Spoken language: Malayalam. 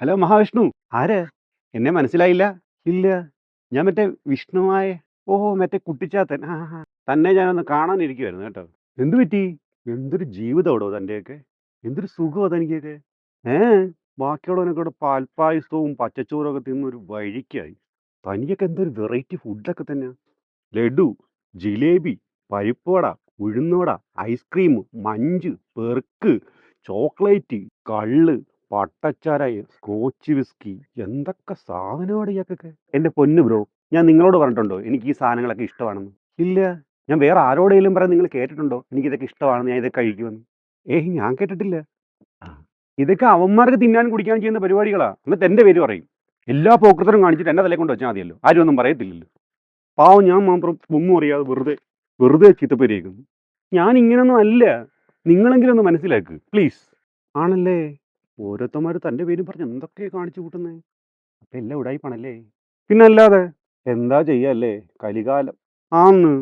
ഹലോ മഹാവിഷ്ണു. ആര്? എന്നെ മനസ്സിലായില്ല. ഇല്ല. ഞാൻ മറ്റേ വിഷ്ണുവായ ഓ മറ്റേ കുട്ടിച്ചാത്തൻ. തന്നെ ഞാനൊന്ന് കാണാനിരിക്കുമായിരുന്നു കേട്ടോ. എന്തു പറ്റി? എന്തൊരു ജീവിതമാടോ തന്റെയൊക്കെ എന്തൊരു സുഖമോ തനിക്കൊക്കെ? ഏ? ബാക്കിയുള്ളവനൊക്കെ ഇവിടെ പാൽപ്പായസവും പച്ചച്ചോറും ഒക്കെ തിന്നൊരു വഴിക്കായി. തനിക്കൊക്കെ എന്തൊരു വെറൈറ്റി ഫുഡൊക്കെ തന്നെയാ. ലഡു ജിലേബി പരിപ്പുവട ഉഴുന്നോട ice cream munch perk chocolate കള്ള് പട്ടച്ചാരായ സ്കോച്ച് വിസ്കി എന്തൊക്കെ സാധനമാണ് ഇയാൾക്കൊക്കെ? പൊന്നു ബ്രോ ഞാൻ നിങ്ങളോട് പറഞ്ഞിട്ടുണ്ടോ എനിക്ക് ഈ സാധനങ്ങളൊക്കെ ഇഷ്ടമാണെന്ന്? ഇല്ല. ഞാൻ വേറെ ആരോടെങ്കിലും പറയാൻ നിങ്ങൾ കേട്ടിട്ടുണ്ടോ എനിക്ക് ഇതൊക്കെ ഇഷ്ടമാണെന്ന് ഞാൻ ഇതൊക്കെ കഴിക്കുമെന്ന്? ഏയ് ഞാൻ കേട്ടിട്ടില്ല. ഇതൊക്കെ അവന്മാർക്ക് തിന്നാനും കുടിക്കാനും ചെയ്യുന്ന പരിപാടികളാ. എന്നിട്ട് എന്റെ പേര് പറയും. എല്ലാ പോക്കൃത്തരും കാണിച്ചിട്ട് എന്റെ തലേ കൊണ്ട് വെച്ചാൽ മതിയല്ലോ. ആരും ഒന്നും പറയത്തില്ലല്ലോ. പാവം ഞാൻ മാത്രം ഒന്നും അറിയാതെ വെറുതെ വെറുതെ ചീത്തപ്പേരിയേക്കുന്നു. ഞാൻ ഇങ്ങനൊന്നും അല്ല. നിങ്ങളെങ്കിലും ഒന്ന് മനസ്സിലാക്ക് പ്ലീസ്. ആണല്ലേ? ഓരോരുത്തന്മാർ തന്റെ പേരും പറഞ്ഞ് എന്തൊക്കെയാണ് കാണിച്ചു കൂട്ടുന്നത് അപ്പം എല്ലാം ഉടായിപ്പാണല്ലേ? പിന്നെ അല്ലാതെ എന്താ ചെയ്യല്ലേ? കലികാലം. ആന്ന്.